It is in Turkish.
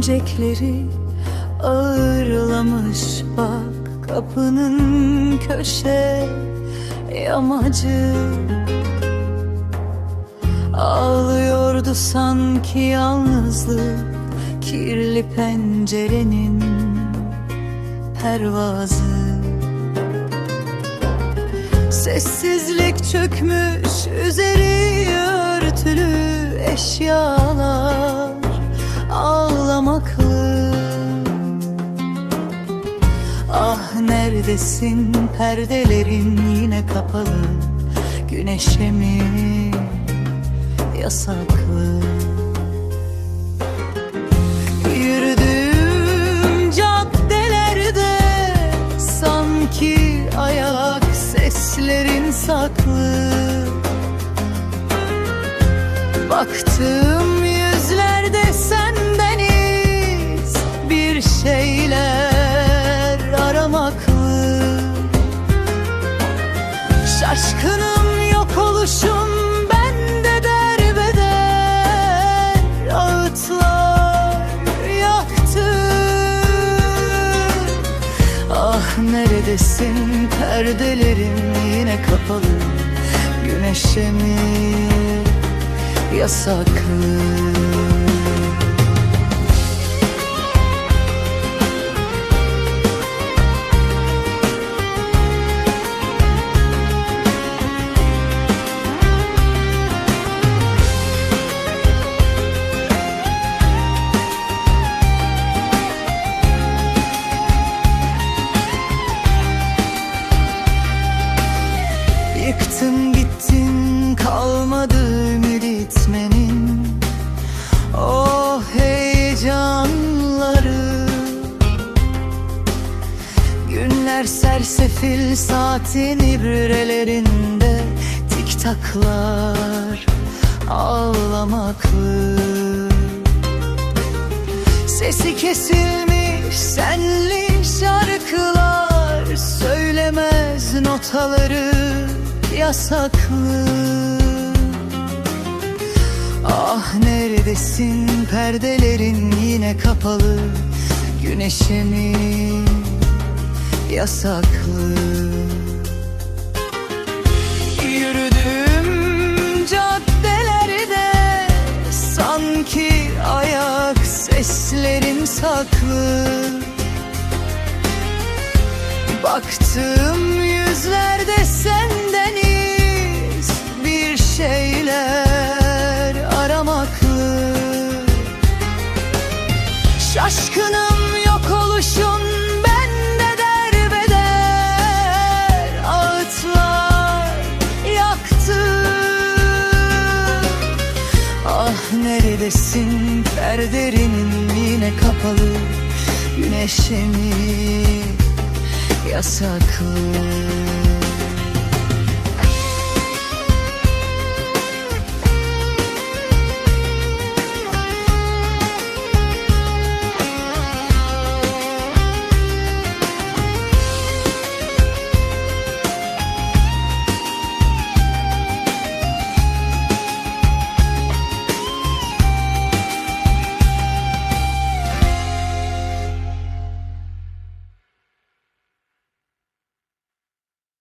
çiçekleri ağırlamış. Bak kapının köşe yamacı. Ağlıyordu sanki yalnızlık kirli pencerenin pervazı. Sessizlik çökmüş üzeri örtülü eşyalar Ah neredesin? Perdelerin yine kapalı. Güneşe mi? Yasaklı. Yürüdüğüm caddelerde sanki ayak seslerin saklı. Baktığım Şaşkınım yok oluşum bende derbeder. Ağıtlar yaktı. Ah neredesin? Perdelerim yine kapalı. Güneşe mi yasaklı Günler sersefil saatin ibrelerinde Tik taklar ağlamaklı. Sesi kesilmiş senli şarkılar Söylemez notaları yasaklı. Ah neredesin? Perdelerin yine kapalı. Güneşe yasaklı. Yürüdüğüm caddelerde sanki ayak seslerin saklı. Baktığım yüzlerde sendeniz bir şeyler aramaklı. Şaşkınım neredesin? Perderinin yine kapalı. Güneşe mi yasaklı